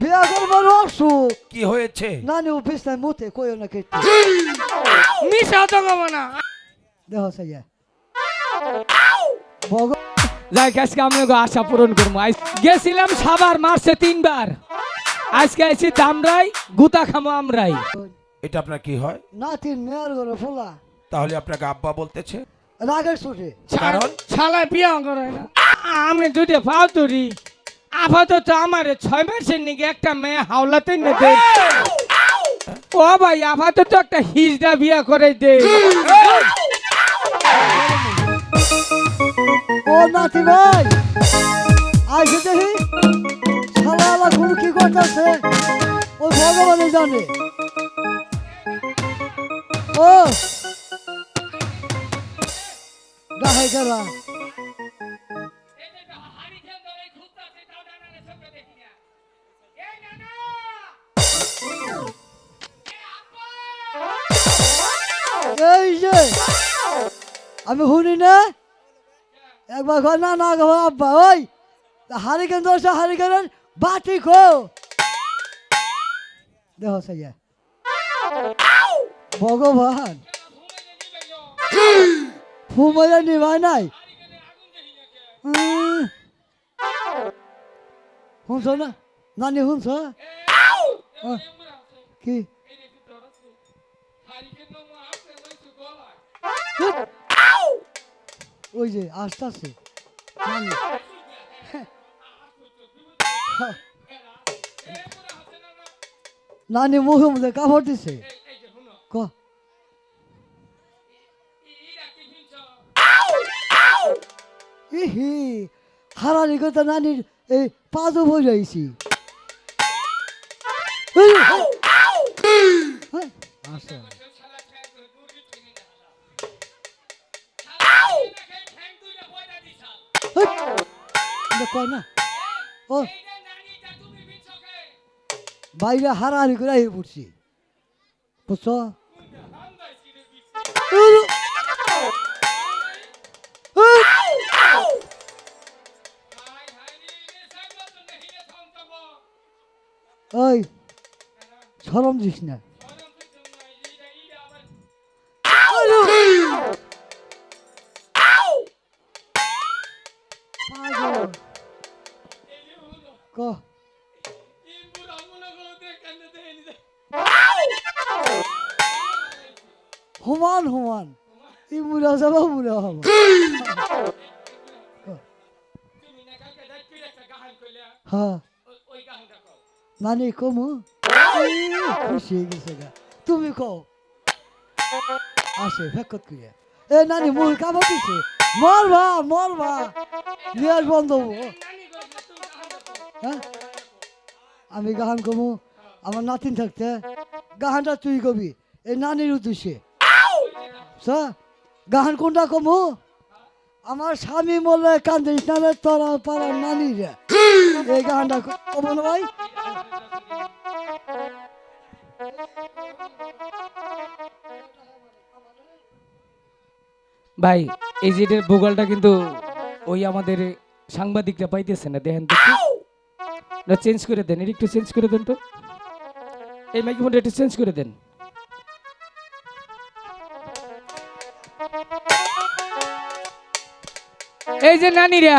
বিয়া করবার অসুখ কি হয়েছে? নানি অফিস নাই মুতে কইও না কেটে মিশাও তো কব না। দেহ সাইয়া। ভগ যাই আজকে আমি আশা পূরণ করব। আজ গেছিলাম সাবার মারছে তিনবার। আজকে আইছি দামরাই গুতা খামো আমরাই। এটা আপনার কি হয়? নাতিন মেয়ের ঘরে ফোলা। তাহলে আপনাকে আব্বা বলতেছে? রাগের ছুটে। কারণ? শালা বিয়া করে না। আমি দুটো পাও তুরি আপাতত আমার ছয় মাসের নিকে একটা মেয়ে হাওলাতে নে দে ও ভাই, আপাতত একটা হিজড়া বিয়া করে দে। ও নাতি ভাই, আইসে দেখি। গুরু কি করতেছে? ওই ভগবানে জানে। ও। আমি শুনি না। একবার ঘর না না গো আব্বা ওই হারিকেন দোষ হারিকেনের বাটি খো। দেহ সাইয়া ভগবান। ফুমাইয়া নিবাই নাই। শুনছ না? নানি শুনছ? কি? ওই যে আস্তে আস্তে নানি মুখে মুখে কাপড় দিছে ক ইহি হারানি কথা নানির এই পাদও বই রয়েছি আচ্ছা কয় না? ও। বাইরে হারাহারি করে আই পড়ছি। বুঝছ। ওই সরম দিস না। ক সমান সমান ই বুঢ়া যাব বুঢ়া হ'ব হ্যাঁ নানি কমু খুশি হয়ে গেছে গা তুমি কও আসে ফেকত করিয়া এ নানি মুখ কামড় দিছে মরবা মরবা বন্ধ হব হ্যাঁ? আমি গাহান কমু আমার নাতিন থাকতে গাহানটা তুই কবি এই নানির উদ্দেশ্যে। গাহান কোনটা কমু? আমার স্বামী বললে কান্দিস না রে তোরা পাড়ার নানি রে। এই গাহানটা কমু না ভাই। ভাই এই যে এটার ভূগোলটা কিন্তু ওই আমাদের সাংবাদিকরা পাইতেছে না দেখেন তো। না চেঞ্জ করে দেন এটা একটু চেঞ্জ করে দেন তো। এই মাইক্রোফোনটা একটু চেঞ্জ করে দেন। এই যে নানিরা,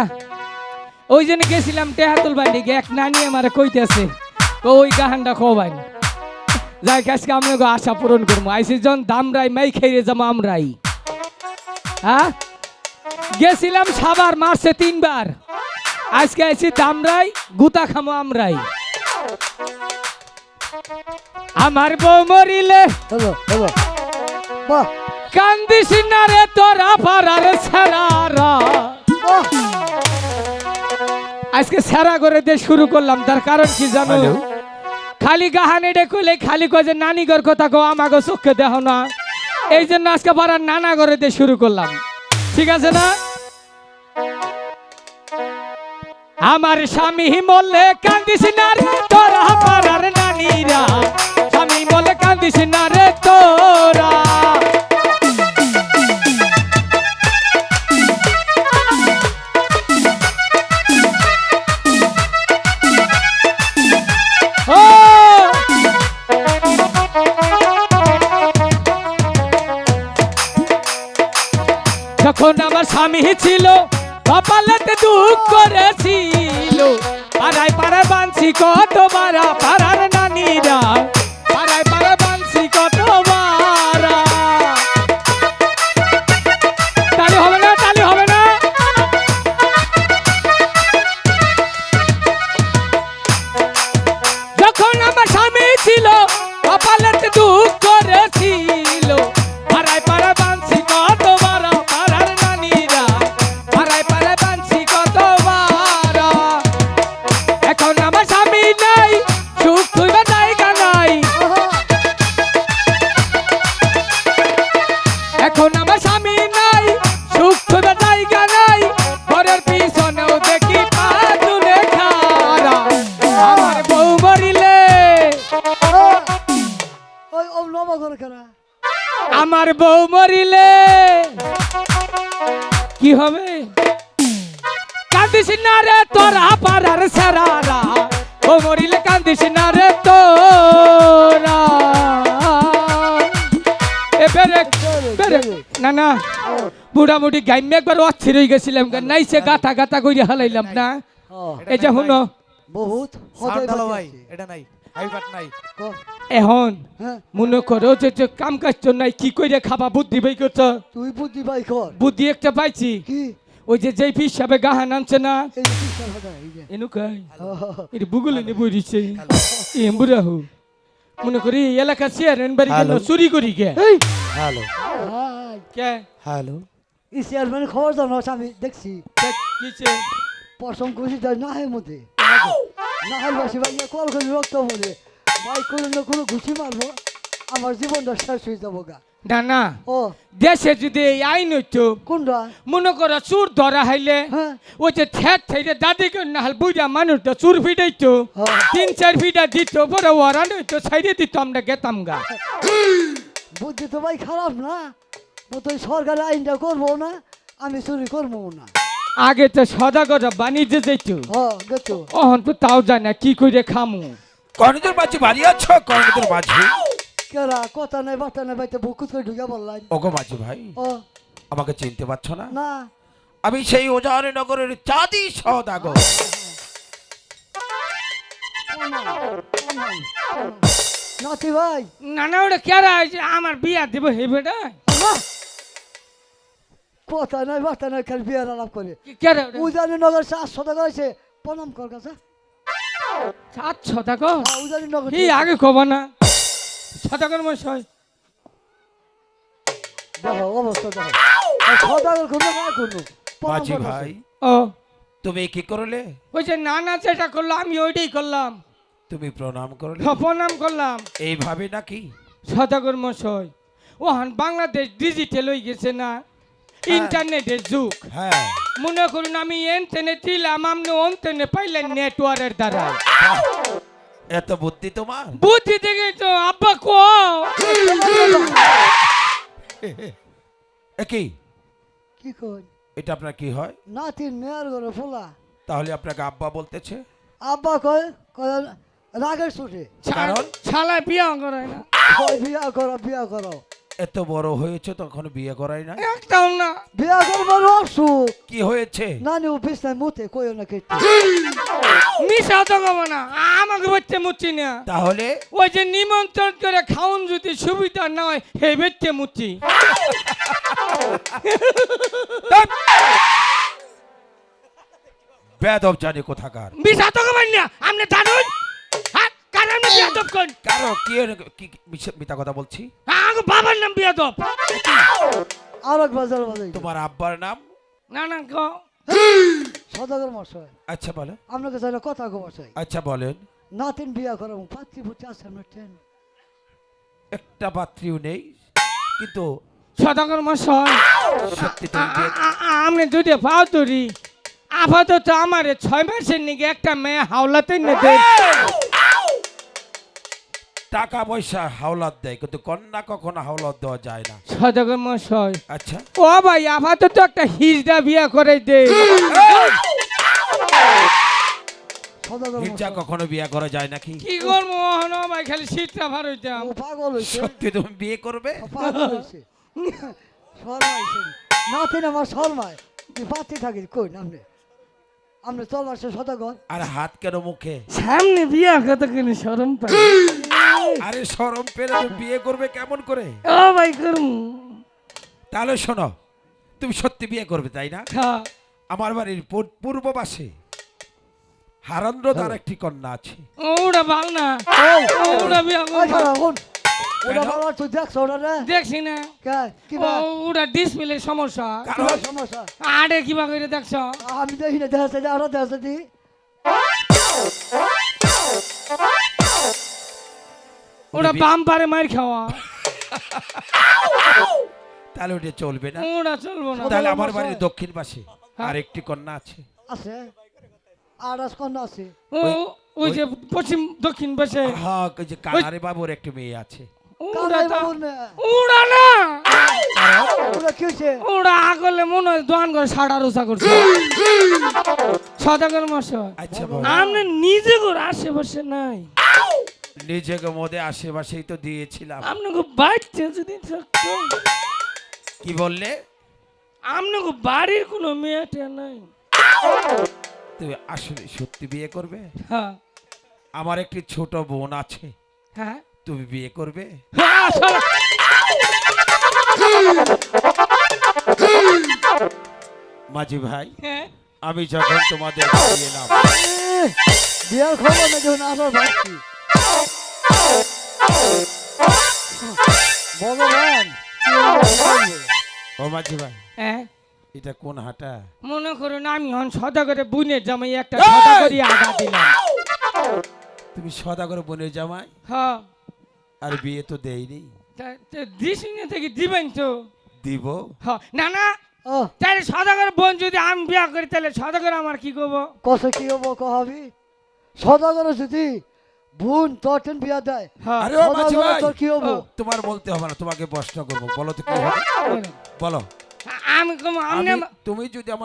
ওই জন্য গেছিলাম টেহাতুল বাড়ি এক নানি আমার কইতেছে ওই গাহানটা খোবাই যাই আজকে আমি আশা পূরণ করব। আইসি জন দামরাই, মাই খেয়ে যাব আমরাই। হ্যাঁ? গেছিলাম সাবার মারছে তিনবার। আজকে আইছি দামরাই গুতা খামো আমরাই। আমার বউ মরিলে কান্দিস না রে তোরা পারার সারারা আজকে সারা করে দিয়ে শুরু করলাম তার কারণ কি জানো? খালি গাহানে কইলে খালি কয় যে নানিগর কথা কো আমাকে চোখে দেহ না। এই জন্য আজকে পাড়ার নানা করে দিয়ে শুরু করলাম। ঠিক আছে না? আমার স্বামী মলে কান্দিস না রে, তোরা পাড়ার নানিরা। স্বামী বলে কান্দিস না রে, তোরা। যখন আমার স্বামী ছিল, কপালেতে দুঃখ করেছি। পাড়ায় পাড়ায় বানছি কত বারা পাড়ার নানিরা। না? না বুড়ামুড়ি গাইমে একবার অস্থির হয়ে গেছিলাম নাই সে গাথা গাথা করে হালাইলাম না। এই যে শুনো। বহুত এটা নাই। এখন হ্যাঁ। মনে করো যে যে কাম কাজ তো নাই কি করে খাবা? বুদ্ধি বাই করছ তুই বুদ্ধি বাই কর। বুদ্ধি একটা পাইছি। ওই যে যেই হিসাবে গাহা নামছে না? এনুকাই এটা বুগুলে নে বইরিছে এম বুড়াহু মনে করি এলাকা চেয়ারেন বাড়ি গেল চুরি করি কে এই। হ্যালো। হাই কে হ্যালো ই চেয়ারম্যান খবর জানো আমি দেখছি কিছে পশম খুশি যায় না হয় মধ্যে না হয় বাসি ভাই কল করে রক্ত বলে ভাই কোনো না কোনো ঘুষি মারবো আমার জীবনটা শেষ হয়ে যাব গা না না ও দেশে যদি এই আইন হইতো কোনটা মনে করো চুর ধরা হাইলে হ্যাঁ ওই যে ঠেট থেকে দাদি না হাল বুঝা মানুষ তো চুর ফিটাইতো। তিন চার ফিটা দিত পরে ওয়ারান হইতো সাইডে দিত আমরা গেতাম গা বুদ্ধি তো ভাই খারাপ না ও তো এই সরকারি আইনটা করব না আমি চুরি করব না। আগে তো সদাগর বাণিজ্য যাইতো। হ গেছো অহন তো তাও যায় না কি করে খামু? কর্ণের মাঝে বাড়ি আছো? কর্ণের মাঝে। কেরা কথা নাই বার্তা নাই ভাই তো বুকুত করে ঢুকে বললাই। ওগো মাঝি ভাই ও। আমাকে চিনতে পারছ না? না। আমি সেই ওজাহারি নগরের চাঁদি সদাগর। নাতি ভাই। না না ওটা কেরা? হয়েছে আমার বিয়া দিব হে বেটা। কথা নাই বার্তা নাই খালি বিয়ার আলাপ করে? উজানি নগর চারশো টাকা হয়েছে প্রণাম কর কাছে সাতশো টাকা? হ্যাঁ, উজানি নগর এই আগে কব না। সদাগর মশাই দেখো অবস্থা দেখো। সদাগর করব না করব কাছে। ভাই ও। তুমি কি করলে? ওই যে না না সেটা করল আমি ওইটাই করলাম। তুমি প্রণাম করলে? প্রণাম করলাম। এইভাবে নাকি? সদাগর মশাই ওহান বাংলাদেশ ডিজিটাল হয়ে গেছে না। ইন্টারনেটের যুগ। হ্যাঁ। মনে করুন আমি এনতেনে দিলাম আপনি অন্তেনে পাইলেন নেটওয়ার্কের দ্বারা। এত বুদ্ধি তোমার? বুদ্ধি থেকে তো আব্বা কো? একই কি? কই? এটা আপনার কি হয়? নাতির মেয়ের ঘরে ফোলা। তাহলে আপনাকে আব্বা বলতেছে? আব্বা কয় কয় রাগের ছুটে কারণ? শালা বিয়া করে না। বিয়া করো বিয়া করো। এত বড় হয়েছে তখন বিয়ে করাই না একটাও না। বিয়া করবার অসুখ কি হয়েছে? নানি ও বিছনায় মুতে কই না কেটে। মিশা তো কব না আমাকে বাচ্চা মুচ্ছি না। তাহলে? ওই যে নিমন্ত্রণ করে খাউন যদি সুবিধা না হয় হে বেচতে মুচ্ছি। বেদব জানি কোথাকার। মিশা তো কবেন না আপনি জানুন। হ্যাঁ কারণ বিয়াদব কোন কারও কি কি কি- মিথ্যা কথা বলছি? আমাকে বাবার নাম বিয়াদব আর এক বাজার বাজাই তোমার আব্বার নাম? না না কো সদাগর মশাই আচ্ছা বলো। আপনাকে চাইলে কথা কবার চাই আচ্ছা বলেন। নাতিন বিয়া করো পাত্রী ফুটে আছে আপনার ট্রেন একটা পাত্রীও নেই কিন্তু সদাগর মশাই সত্যি তুমি বিয়ে- টাকা পয়সা হাওলাত দেয় কিন্তু কন্যা কখনো হাওলাত দেওয়া যায় না। সদাগর মশাই আচ্ছা। ও ভাই আপাতত একটা হিজড়া বিয়া করে দে। সদাগর হিজা কখনো বিয়ে করা যায় নাকি কি? করব ওহন ভাই খালি শীতটা ভার হইতাম ও পাগল হয়েছে সত্যি তুমি বিয়ে করবে? পাগল হয়েছে শর্মাইছেন নাতিন আমার শর্মায় তুই পাতি থাকিস কই নামনে আমরা চল আসে সদাগর আর হাত কেন মুখে? সামনে বিয়া কত কিনে শরম পাই। আরে সরম পেরে তো বিয়ে করবে কেমন করে? ও ভাই করুম তাহলে শোনো তুমি সত্যি বিয়ে করবে তাই না? হ্যাঁ। আমার বাড়ির পূর- পূর্ব পাশে হারান্দ্র তার একটি কন্যা আছে। ওটা ভালো না। ওটা বিয়া হন ওটা? বাবা তুই দেখছ ওটা রে দেখছি না। ওটা ডিসপ্লে সমস্যা। সমস্যা? আরে কিবা করে দেখছ? আমি দেখি না দেখাচ্ছে ওটা বাম পারে মার খাওয়া। তাহলে ওটা চলবে না। ওটা চলবো না। তাহলে আমার বাড়ির দক্ষিণ পাশে আর একটি কন্যা আছে। আছে। আর আজ কন্যা আছে। ও ওই যে পশ্চিম দক্ষিণ পাশে হ্যাঁ ওই যে কানারে বাবুর একটি মেয়ে আছে। না। ওরা কি আগলে মনে হয় দোয়ান করে সাড়া রোসা করছে। সদাগর মশাই আচ্ছা নিজে করে আশেপাশে নাই। নিজেকে মধ্যে আশেপাশেই তো দিয়েছিলাম। আপনাকে বাড়িতে যদি থাকতো। কি বললে? আপনাকে বাড়ির কোনো মেয়েটা নাই। তুমি আসলে সত্যি বিয়ে করবে? হ্যাঁ। আমার একটি ছোট বোন আছে। হ্যাঁ। তুমি বিয়ে করবে? হ্যাঁ, মাঝি ভাই হ্যাঁ। আমি যখন তোমাদের বিয়ে খবর না যখন আসার ভাবছি। ভগবান ও মাঝি ভাই হ্যাঁ? এটা কোন হাটা? মনে করুন আমি হন সদাগরে বুনের জামাই একটা সদাগরি আগা দিলাম। তুমি সদা করে বোনের জামাই? হ্যাঁ। আর বিয়ে তো দেয়নি। দিস থেকে দিবেন তো? দিব। হ্যাঁ। না না ও। তাহলে সদাগর বোন যদি আমি বিয়া করি তাহলে সদাগর আমার কি করব? কষে কি হব কহাবি? সদাগর যদি বোন তটেন বিয়া দেয়। হ্যাঁ। আরে ও মাঝি ভাই। তোর কি হব? তোমার বলতে হবে না তোমাকে প্রশ্ন করব। বলো তো কি হবে। বলো। আমি তুমি যদি আমার